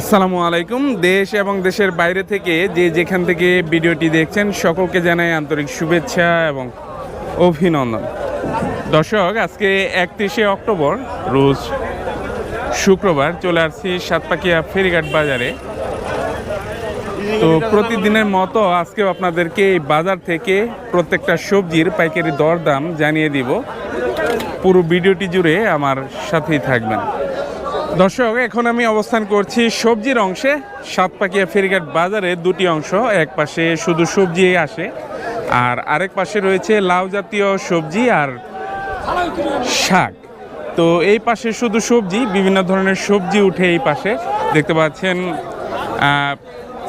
আসসালামু আলাইকুম। দেশ এবং দেশের বাইরে থেকে যে যেখান থেকে ভিডিওটি দেখছেন, সকলকে জানাই আন্তরিক শুভেচ্ছা এবং অভিনন্দন। দর্শক, আজকে একত্রিশে অক্টোবর, রোজ শুক্রবার চলে আসছি সাতপাকিয়া ফেরিঘাট বাজারে। তো প্রতিদিনের মতো আজকেও আপনাদেরকে এই বাজার থেকে প্রত্যেকটা সবজির পাইকারি দরদাম জানিয়ে দিব। পুরো ভিডিওটি জুড়ে আমার সাথেই থাকবেন। দর্শক, এখন আমি অবস্থান করছি সবজির অংশে। সাতপাকিয়া ফেরিঘাট বাজারে দুটি অংশ, এক পাশে শুধু সবজি আসে, আর আরেক পাশে রয়েছে লাউ জাতীয় সবজি আর শাক। তো এই পাশে শুধু সবজি, বিভিন্ন ধরনের সবজি উঠে এই পাশে। দেখতে পাচ্ছেন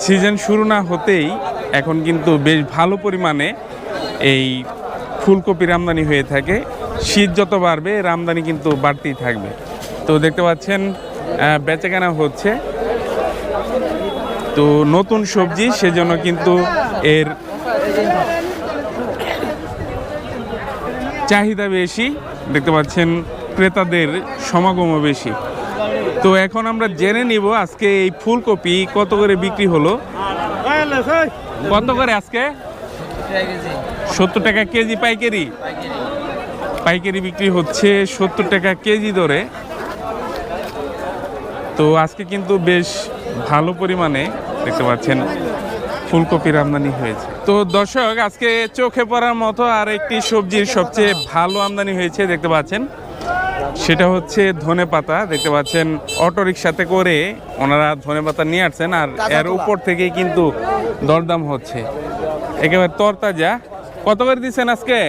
সিজন শুরু না হতেই এখন কিন্তু বেশ ভালো পরিমাণে এই ফুলকপির আমদানি হয়ে থাকে। শীত যত বাড়বে এর আমদানি কিন্তু বাড়তেই থাকবে। তো দেখতে পাচ্ছেন বেচাকেনা হচ্ছে। তো নতুন সবজি, সেজন্য কিন্তু এর চাহিদা বেশি। দেখতে পাচ্ছেন, ক্রেতাদের সমাগমও বেশি। তো এখন আমরা জেনে নিব আজকে এই ফুলকপি কত করে বিক্রি হলো। কত করে আজকে? সত্তর টাকা কেজি পাইকারি। পাইকারি বিক্রি হচ্ছে সত্তর টাকা কেজি দরে। তো আজকে কিন্তু বেশ ভালো পরিমাণে দেখতে পাচ্ছেন ফুলকপির আমদানি হয়েছে। তো দর্শক আজকে চোখে পড়ার মতো আর একটি সবজির সবচেয়ে ভালো আমদানি হয়েছে দেখতে পাচ্ছেন। সেটা হচ্ছে ধনে পাতা দেখতে পাচ্ছেন অটো রিক্সাতে করে ওনারা ধনে পাতা নিয়ে আসছেন আর এর উপর থেকেই কিন্তু দরদাম হচ্ছে। একেবারে তরতাজা। কত করে দিচ্ছেন আজকে?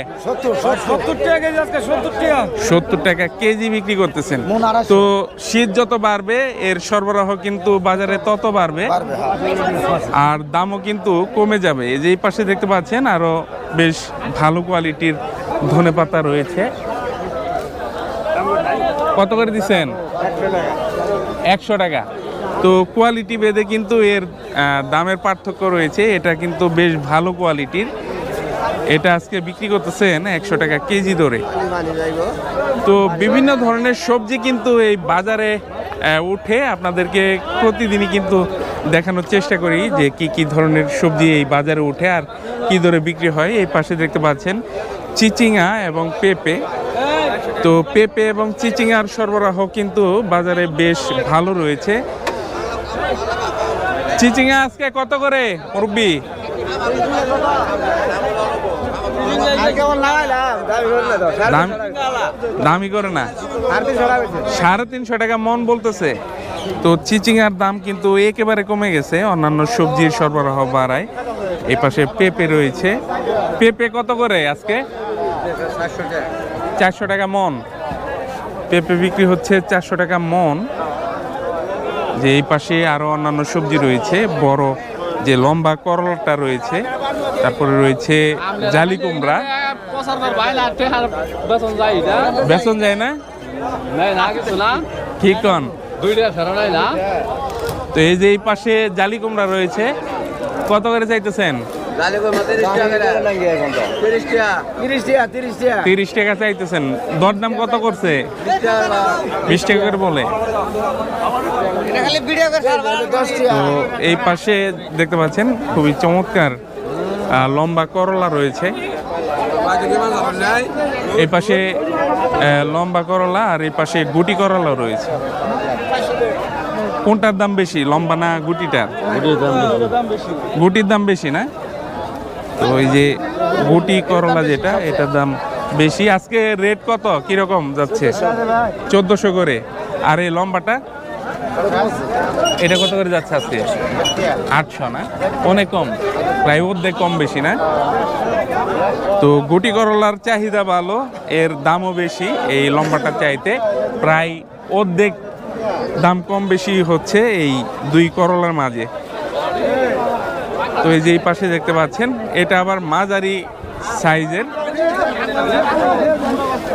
সত্তর টাকা কেজি বিক্রি করতেছেন। তো শীত যত বাড়বে এর সরবরাহ কিন্তু বাজারে তত বাড়বে। আর দামও কিন্তু কমে যাবে। এই যে এই পাশে দেখতে পাচ্ছেন আরও বেশ ভালো কোয়ালিটির ধনে পাতা রয়েছে। কত করে দিচ্ছেন একশো টাকা। তো কোয়ালিটি ভেদে কিন্তু এর দামের পার্থক্য রয়েছে। এটা কিন্তু বেশ ভালো কোয়ালিটির। এটা আজকে বিক্রি করতেছেন একশো টাকা কেজি দরে তো বিভিন্ন ধরনের সবজি কিন্তু এই বাজারে উঠে আপনাদেরকে প্রতিদিনই কিন্তু দেখানোর চেষ্টা করি যে কি কি ধরনের সবজি এই বাজারে উঠে আর কি দরে বিক্রি হয়। এই পাশে দেখতে পাচ্ছেন চিচিঙা এবং পেঁপে। তো পেঁপে এবং চিচিঙার সরবরাহ কিন্তু বাজারে বেশ ভালো রয়েছে। চিচিঙা আজকে কত করে মুরব্বী? দাম করে না। সাড়ে তিনশো টাকা মন বলতেছে। তো চিচিঙার দাম কিন্তু একেবারে কমে গেছে অন্যান্য সবজির সরবরাহ বাড়ায়। এই পাশে পেঁপে রয়েছে। পেঁপে কত করে আজকে? চারশো টাকা মন। পেঁপে বিক্রি হচ্ছে চারশো টাকা মন। যে এই পাশে আরও অন্যান্য সবজি রয়েছে বড় যে লম্বা করলাটা রয়েছে তারপরে রয়েছে জালি কুমড়া। বেসন যায় না? নাই না কিছু না কি কন? তো এই যে এই পাশে জালি কুমড়া রয়েছে কত করে চাইতেছেন? তিরিশ টাকা চাইতেছেন। দরদাম কত করছে? বিশ টাকা করে বলে। তো এই পাশে দেখতে পাচ্ছেন খুবই চমৎকার। লম্বা করলা রয়েছে। এই পাশে লম্বা করলা আর এই পাশে গুটি করলা রয়েছে। কোনটার দাম বেশি, লম্বা না গুটিটার? গুটির দাম বেশি না? তো ওই যে গুটি করলা যেটা, এটার দাম বেশি। আজকে রেট কত? কীরকম যাচ্ছে? চোদ্দশো করে। আর এই লম্বাটা? এটা কত করে যাচ্ছে আজকে? আটশো না? অনেক কম। প্রায় অর্ধেক কম বেশি না? তো গুটি করলার চাহিদা ভালো এর দামও বেশি এই লম্বাটার চাইতে প্রায় অর্ধেক দাম কম বেশি হচ্ছে এই দুই করলার মাঝে। তো এই যে এই পাশে দেখতে পাচ্ছেন এটা আবার মাঝারি সাইজের।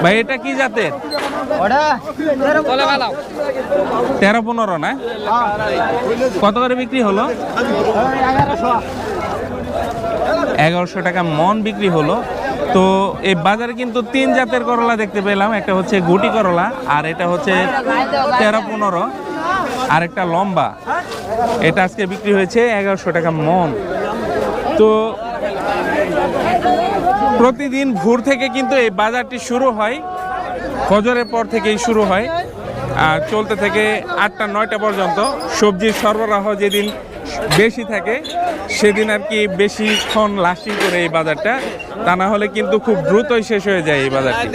ভাই এটা কি জাতের? তেরো পনেরো। না? কত করে বিক্রি হলো? এগারোশো টাকা মন বিক্রি হলো। তো এই বাজারে কিন্তু তিন জাতের করলা দেখতে পেলাম। একটা হচ্ছে গুটি করলা আর এটা হচ্ছে তেরো পনেরো। আর একটা লম্বা। এটা আজকে বিক্রি হয়েছে এগারোশো টাকা মন। তো প্রতিদিন ভোর থেকে কিন্তু এই বাজারটি শুরু হয়। ফজরের পর থেকেই শুরু হয়। আর চলতে থেকে আটটা, নয়টা পর্যন্ত সবজির সরবরাহ যেদিন বেশি থাকে, সেদিন আর কি বেশিক্ষণ লাশি করে এই বাজারটা, তা না হলে কিন্তু খুব দ্রুতই শেষ হয়ে যায় এই বাজারটি।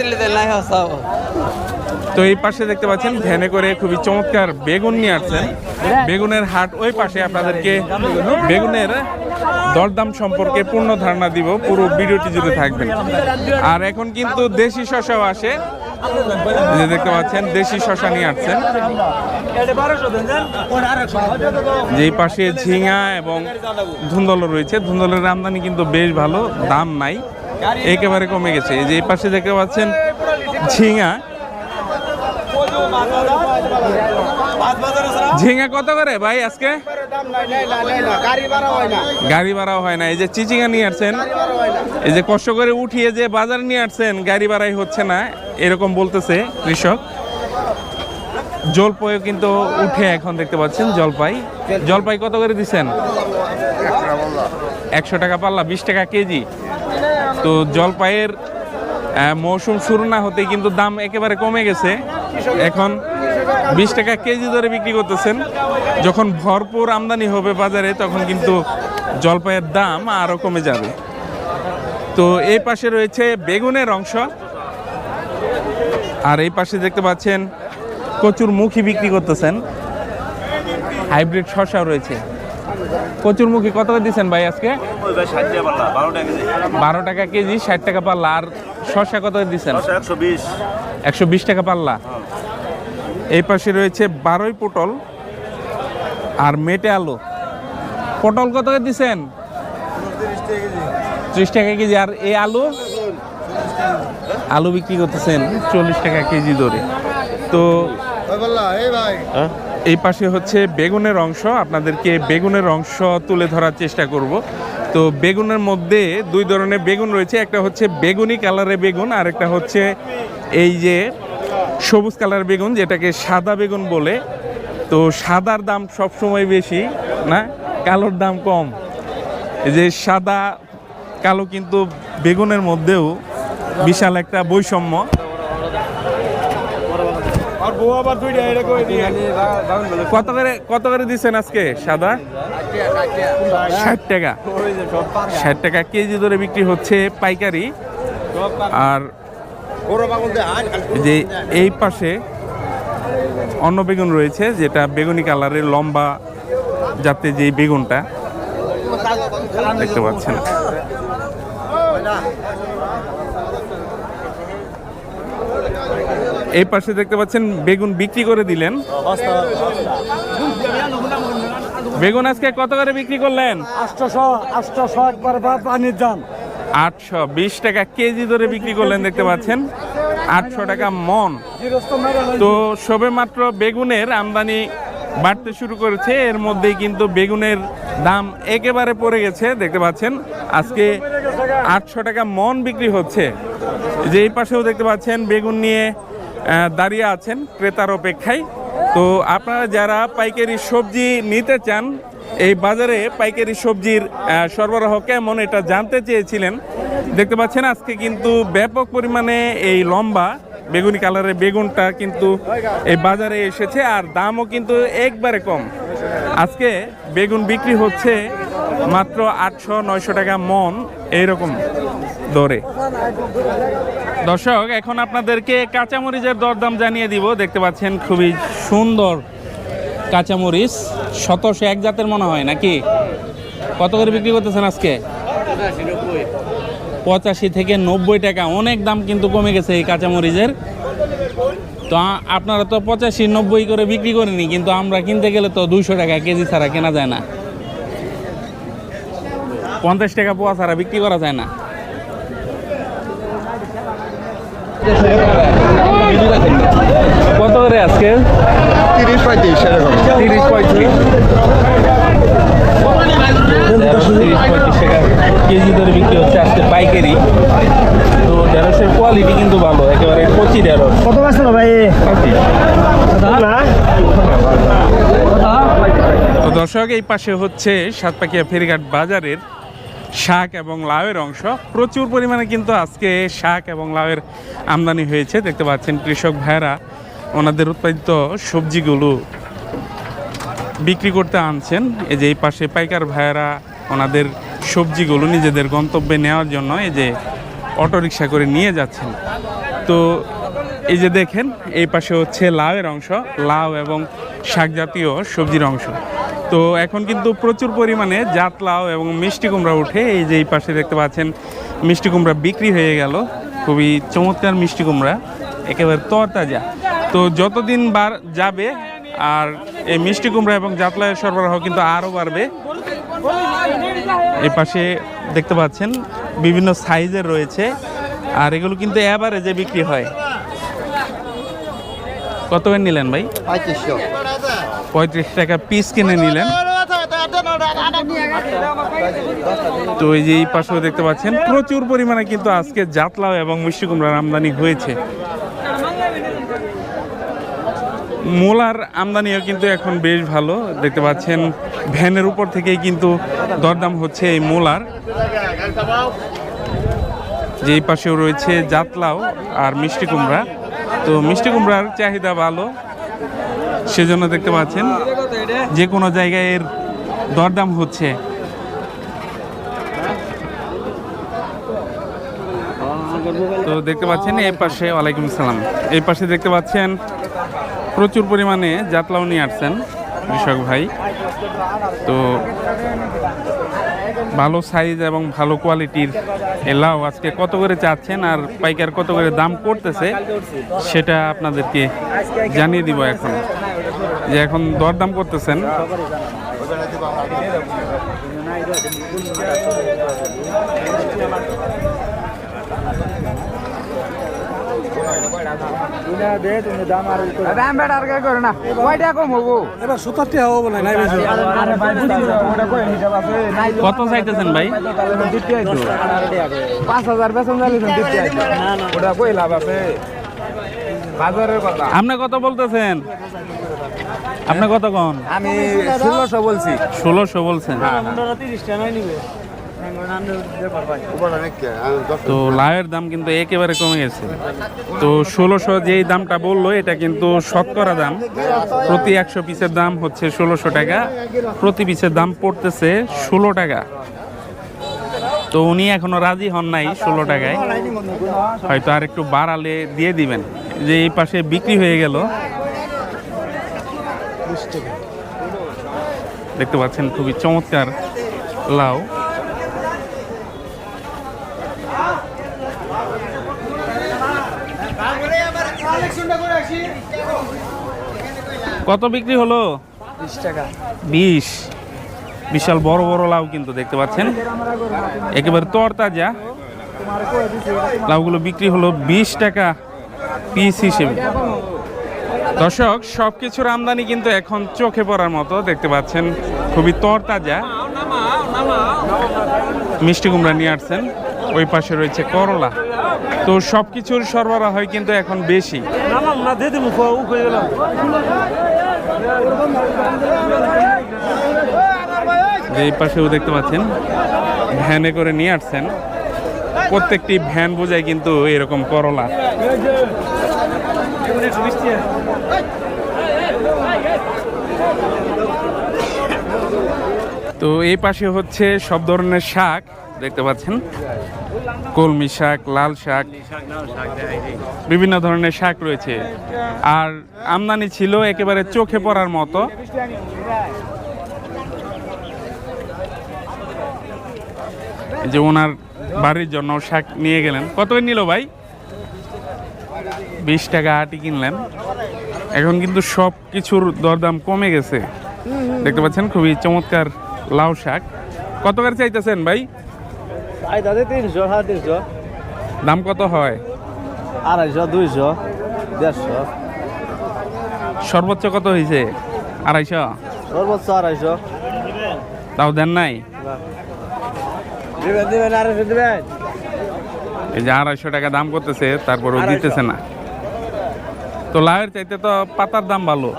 তো এই পাশে দেখতে পাচ্ছেন, ভ্যানে করে খুবই চমৎকার বেগুন নিয়ে আসছেন। বেগুনের হাট ওই পাশে আপনাদেরকে, বেগুনের দরদাম সম্পর্কে পূর্ণ ধারণা দিব, পুরো ভিডিওটি জুড়ে থাকবেন। আর এখন কিন্তু দেশি শশাও আসে। যে দেখতে পাচ্ছেন, দেশি শশা নিয়ে আসছেন। যেই পাশে ঝিঙা এবং ধুন্দল রয়েছে। ধুন্দলের আমদানি কিন্তু বেশ ভালো, দাম নাই। একেবারে কমে গেছে। যে পাশে দেখতে পাচ্ছেন, ঝিঙা। ঝিঙা কত করে ভাই আজকে? গাড়ি ভাড়া হয় না। ভাড়াও হয় না। এই যে চিচিঙ্গা নিয়ে আসছেন এই যে কষ্ট করে উঠিয়ে যে বাজার নিয়ে আসছেন গাড়ি ভাড়াই হচ্ছে না এরকম বলতেছে কৃষক। জলপাইও কিন্তু উঠে এখন দেখতে পাচ্ছেন জলপাই। জলপাই কত করে দিচ্ছেন? একশো টাকা পাল্লা বিশ টাকা কেজি। তো জলপাইয়ের মৌসুম শুরু না হতে কিন্তু দাম একেবারে কমে গেছে। এখন বিশ টাকা কেজি ধরে বিক্রি করতেছেন। যখন ভরপুর আমদানি হবে বাজারে তখন কিন্তু জলপাইয়ের দাম আরও কমে যাবে। তো এই পাশে রয়েছে বেগুনের অংশ। আর এই পাশে দেখতে পাচ্ছেন কচুর মুখী বিক্রি করতেছেন। হাইব্রিড শসাও রয়েছে। কচুর মুখী কত করে দিচ্ছেন ভাই আজকে? বারো টাকা কেজি ষাট টাকা পাল্লা। আর শসা কত দিচ্ছেন একশো বিশ। একশো বিশ টাকা পাল্লা। এই পাশে রয়েছে বারোই পটল আর মেটে আলু। পটল কত দিচ্ছেন ত্রিশ টাকা কেজি। আর এই আলু? আলু বিক্রি করতেছেন চল্লিশ টাকা কেজি ধরে তো এই পাশে হচ্ছে বেগুনের অংশ। আপনাদেরকে বেগুনের অংশ তুলে ধরার চেষ্টা করব। তো বেগুনের মধ্যে দুই ধরনের বেগুন রয়েছে। একটা হচ্ছে বেগুনি কালারের বেগুন আর একটা হচ্ছে এই যে সবুজ কালার বেগুন যেটাকে সাদা বেগুন বলে। তো সাদার দাম সবসময় বেশি না? কালোর দাম কম। এই যে সাদা কালো কিন্তু বেগুনের মধ্যেও বিশাল একটা বৈষম্য। কত করে কত করে দিচ্ছেন আজকে সাদা? ষাট টাকা। ষাট টাকা কেজি ধরে বিক্রি হচ্ছে পাইকারি। আর যে এই পাশে অন্য বেগুন রয়েছে, যেটা বেগুনি কালারের লম্বা যাতে যে বেগুনটা, দেখতে পাচ্ছেন। এই পাশে দেখতে পাচ্ছেন, বেগুন বিক্রি করে দিলেন। বেগুন আজকে কত করে বিক্রি করলেন? একবার পানির দাম। আটশো বিশ টাকা কেজি ধরে বিক্রি করলেন দেখতে পাচ্ছেন। আটশো টাকা মন। তো সবে মাত্র বেগুনের আমদানি বাড়তে শুরু করেছে। এর মধ্যেই কিন্তু বেগুনের দাম একেবারে পড়ে গেছে দেখতে পাচ্ছেন। আজকে আটশো টাকা মন বিক্রি হচ্ছে। যে এই পাশেও দেখতে পাচ্ছেন বেগুন নিয়ে দাঁড়িয়ে আছেন ক্রেতার অপেক্ষায়। তো আপনারা যারা পাইকারি সবজি নিতে চান, এই বাজারে পাইকারি সবজির সরবরাহ কেমন এটা জানতে চেয়েছিলেন। দেখতে পাচ্ছেন আজকে কিন্তু ব্যাপক পরিমাণে এই লম্বা বেগুনি কালারের বেগুনটা কিন্তু এই বাজারে এসেছে, আর দামও কিন্তু একবারে কম। আজকে বেগুন বিক্রি হচ্ছে মাত্র আটশো নয়শো টাকা মন এইরকম দরে। দর্শক, এখন আপনাদেরকে কাঁচামরিচের দরদাম জানিয়ে দিব। দেখতে পাচ্ছেন খুবই সুন্দর কাঁচামরিচ। শতশো এক জাতের মনে হয় নাকি? কত করে বিক্রি করতেছেন আজকে? পঁচাশি থেকে নব্বই টাকা। অনেক দাম কিন্তু কমে গেছে এই কাঁচামরিচের। তো আপনারা তো পঁচাশি, নব্বই করে বিক্রি করেনি কিন্তু আমরা কিনতে গেলে তো দুইশো টাকা কেজি ছাড়া কেনা যায় না। পঞ্চাশ টাকা পোয়া ছাড়া বিক্রি করা যায় না। কত করে আজকে? তিরিশ পঁয়ত্রিশ তিরিশ পঁয়ত্রিশ। তিরিশ পঁয়ত্রিশ টাকা কেজি ধরে বিক্রি হচ্ছে আজকে পাইকারি। তো ঢেঁড়সের কোয়ালিটি কিন্তু ভালো একেবারে কচি ঢেঁড়স। কত বাঁচলো ভাই। দর্শক এই পাশে হচ্ছে সাতপাকিয়া ফেরিঘাট বাজারের শাক এবং লাউয়ের অংশ। প্রচুর পরিমাণে কিন্তু আজকে শাক এবং লাউয়ের আমদানি হয়েছে। দেখতে পাচ্ছেন কৃষক ভাইরা ওনাদের উৎপাদিত সবজিগুলো বিক্রি করতে আনছেন। এই যে এই পাশে পাইকার ভাইয়েরা ওনাদের সবজিগুলো নিজেদের গন্তব্যে নেওয়ার জন্য এই যে অটোরিকশা করে নিয়ে যাচ্ছেন। তো এই যে দেখেন, এই পাশে হচ্ছে লাউয়ের অংশ, লাউ এবং শাক জাতীয় সবজির অংশ। তো এখন কিন্তু প্রচুর পরিমাণে জাতলাও এবং মিষ্টি কুমড়া উঠে। এই যে এই পাশে দেখতে পাচ্ছেন, মিষ্টি কুমড়া বিক্রি হয়ে গেল। খুবই চমৎকার মিষ্টি কুমড়া, একেবারে তরতাজা। তো যতদিন বার যাবে, আর এই মিষ্টি কুমড়া এবং জাতলায়ের সরবরাহ কিন্তু আরও বাড়বে। এই পাশে দেখতে পাচ্ছেন, বিভিন্ন সাইজের রয়েছে, আর এগুলো কিন্তু অ্যাভারেজে বিক্রি হয়। কত করে নিলেন ভাই? পঁয়ত্রিশশো। পঁয়ত্রিশ টাকা পিস কিনে নিলেন। তো এই যে এই পাশেও দেখতে পাচ্ছেন, প্রচুর পরিমাণে কিন্তু আজকে জাতলাও এবং মিষ্টি কুমড়ার আমদানি হয়েছে। মোলার আমদানিও কিন্তু এখন বেশ ভালো। দেখতে পাচ্ছেন, ভ্যানের উপর থেকেই কিন্তু দরদাম হচ্ছে এই মোলার। যে পাশেও রয়েছে জাতলাও আর মিষ্টি কুমড়া তো মিষ্টি কুমড়ার চাহিদা ভালো। সেজন্য দেখতে পাচ্ছেন, যে কোনো জায়গায় এর দরদাম হচ্ছে। তো দেখতে পাচ্ছেন, এই পাশে, ওয়ালাইকুম সালাম এই পাশে দেখতে পাচ্ছেন, প্রচুর পরিমাণে জাতলাও নিয়ে আসছেন কৃষক ভাই। তো ভালো সাইজ এবং ভালো কোয়ালিটির এ লাউ আজকে কত করে চাচ্ছেন আর পাইকার কত করে দাম করতেছে, সেটা আপনাদেরকে জানিয়ে দিব এখন। যে এখন দরদাম করতেছেন। এবার সুতারটি হব বলে নাই বেশি। কত চাইতেছেন ভাই? পাঁচ হাজার বেতন ওটা কই লাভ আছে? বাজারের কথা। আপনি কত বলতেছেন? আপনি কত কন? আমি ষোলোশো বলছি। ষোলোশো বলছেন। তো লাউয়ের দাম কিন্তু একেবারে কমে গেছে। তো ষোলোশো যেই দামটা বলল এটা কিন্তু শতকরা দাম। প্রতি একশো পিসের দাম হচ্ছে ষোলোশো টাকা। প্রতি পিসের দাম পড়তেছে ষোলো টাকা। তো উনি এখনও রাজি হন নাই ষোলো টাকায়। হয়তো আর একটু বাড়ালে দিয়ে দিবেন। যে এই পাশে বিক্রি হয়ে গেল। দেখতে পাচ্ছেন খুবই চমৎকার লাউ। কত বিক্রি হলো? বিশ বিশাল বড় বড় লাউ কিন্তু দেখতে পাচ্ছেন। একেবারে তরতাজা। লাউগুলো বিক্রি হলো বিশ টাকা পিস হিসেবে। দর্শক সব কিছুর আমদানি কিন্তু এখন চোখে পড়ার মতো, দেখতে পাচ্ছেন, খুবই তরতাজা। মিষ্টি কুমড়া নিয়ে আসছেন, ওই পাশে রয়েছে করলা। তো সব কিছুর সরবরাহ হয় কিন্তু এখন বেশি। এই পাশেও দেখতে পাচ্ছেন, ভ্যানে করে নিয়ে আসছেন। প্রত্যেকটি ভ্যান বোঝায় কিন্তু এরকম করলা। তো এই পাশে হচ্ছে সব ধরনের শাক, দেখতে পাচ্ছেন? কলমি শাক, লাল শাক, বিভিন্ন ধরনের শাক রয়েছে। আর আমদানি ছিল একেবারে চোখে পড়ার মতো। যে ওনার বাড়ির জন্য শাক নিয়ে গেলেন। কত নিল ভাই? বিশ টাকা আটি কিনলেন। এখন কিন্তু সব কিছুর দরদাম কমে গেছে। দেখতে পাচ্ছেন খুবই চমৎকার লাউ শাক। কত করে চাইতেছেন ভাই? তিনশো সাড়ে তিনশো। দাম কত হয়? আড়াইশো দুইশো দেড়শো। সর্বোচ্চ কত হয়েছে আড়াইশো? সর্বোচ্চ আড়াইশো। তাও দেন নাই? এই যে আড়াইশো টাকা দাম করতেছে তারপরেও দিতেছে না। তো লাউয়ের চাইতে তো পাতার দাম ভালো।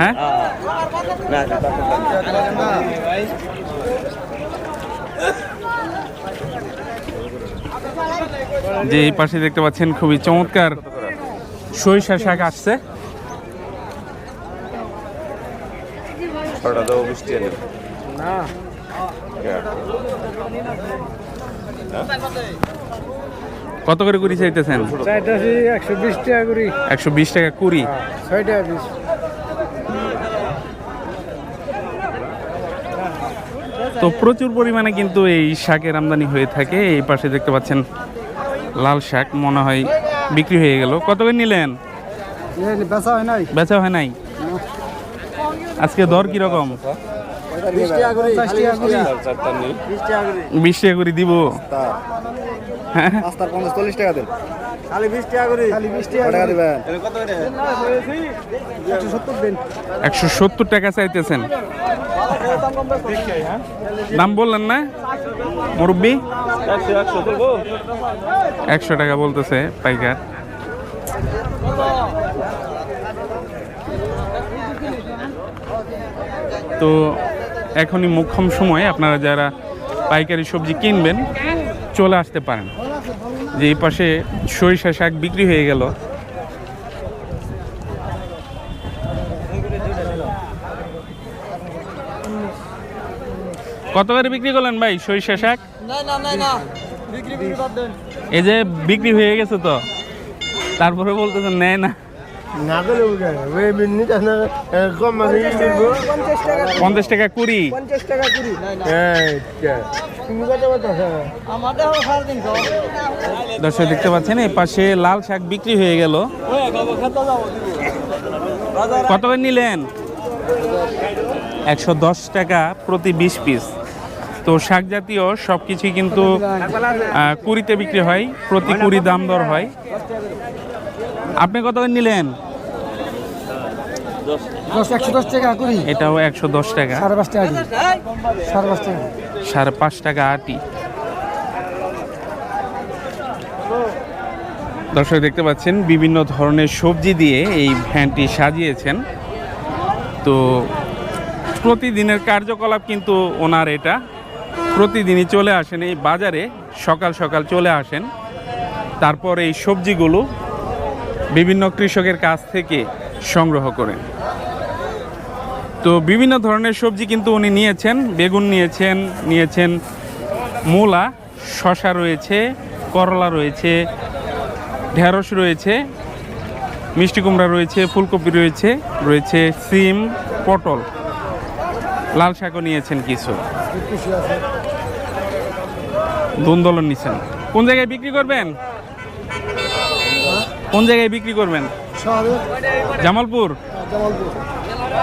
হ্যাঁ? যে এই পাশে দেখতে পাচ্ছেন খুবই চমৎকার সরিষা শাক আসছে। বৃষ্টি এনে কত করে কুড়ি চাইতেছেন? চাইতেছি একশো বিশ টাকা করি একশো বিশ টাকা কুড়ি। ছয় টাকা বিশ। তো প্রচুর পরিমাণে কিন্তু এই শাকের আমদানি হয়ে থাকে। এই পাশে দেখতে পাচ্ছেন লাল শাক মনে হয় বিক্রি হয়ে গেল। কত করে নিলেন? বেচা হয় নাই। বেচা হয় নাই? আজকে দর কীরকম বিশ টাকা করে দিব। হ্যাঁ পাঁচটার পঞ্চাশ চল্লিশ টাকা দেন। খালি বিশ টাকা করে। খালি বিশ টাকা দেবেন একশো সত্তর দিন। একশো সত্তর টাকা চাইতেছেন। দাম বললেন না? মুরব্বী? একশো টাকা বলতেছে পাইকার। তো এখনই মোক্ষম সময় আপনারা যারা পাইকারি সবজি কিনবেন চলে আসতে পারেন। যে এই পাশে সরিষা শাক বিক্রি হয়ে গেল। কত করে বিক্রি করলেন ভাই সরিষা শাক? এই যে বিক্রি হয়ে গেছে তো। তারপরে বলতেছেন নেয় না। নিতে কম মানে পঞ্চাশ টাকা কুড়ি। পঞ্চাশ টাকা কুড়ি। তুমি কত দর্শক দেখতে পাচ্ছেন এই পাশে লাল শাক বিক্রি হয়ে গেল। কত করে নিলেন? একশো দশ টাকা প্রতি বিশ পিস। তো শাক জাতীয় সব কিছুই কিন্তু কুড়িতে বিক্রি হয় প্রতি কুড়ি দাম দর হয়। আপনি কত করে নিলেন? এটাও একশো দশ টাকা। সাড়ে পাঁচ টাকা। সাড়ে পাঁচ টাকা আটি। দর্শক দেখতে পাচ্ছেন বিভিন্ন ধরনের সবজি দিয়ে এই ভ্যানটি সাজিয়েছেন। তো প্রতিদিনের কার্যকলাপ কিন্তু ওনার এটা। প্রতিদিনই চলে আসেন এই বাজারে সকাল সকাল চলে আসেন। তারপর এই সবজিগুলো বিভিন্ন কৃষকের কাছ থেকে সংগ্রহ করেন। তো বিভিন্ন ধরনের সবজি কিন্তু উনি নিয়েছেন, বেগুন নিয়েছেন নিয়েছেন মূলা শশা রয়েছে, করলা রয়েছে, ঢেঁড়স রয়েছে, মিষ্টি কুমড়া রয়েছে, ফুলকপি রয়েছে রয়েছে সিম, পটল, লাল শাকও নিয়েছেন কিছু। ধুন্দলন নিছেন কোন জায়গায় বিক্রি করবেন? কোন জায়গায় বিক্রি করবেন? শহরে। জামালপুর?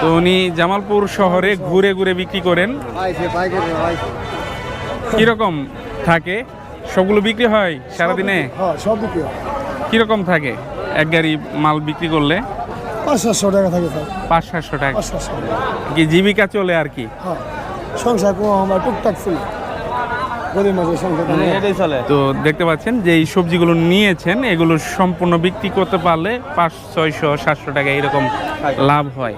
তো উনি জামালপুর শহরে ঘুরে ঘুরে বিক্রি করেন। কীরকম থাকে? সবগুলো বিক্রি হয় সারাদিনে? হ্যাঁ কীরকম থাকে এক গাড়ি মাল বিক্রি করলে? পাঁচ সাতশো টাকা থাকে পাঁচ সাতশো টাকা। কি জীবিকা চলে আর কি? হ্যাঁ সংসার আমার টুকটাক চলে। তো দেখতে পাচ্ছেন যে এই সবজিগুলো নিয়েছেন এগুলো সম্পূর্ণ বিক্রি করতে পারলে পাঁচ ছয়শো সাতশো টাকা এরকম লাভ হয়।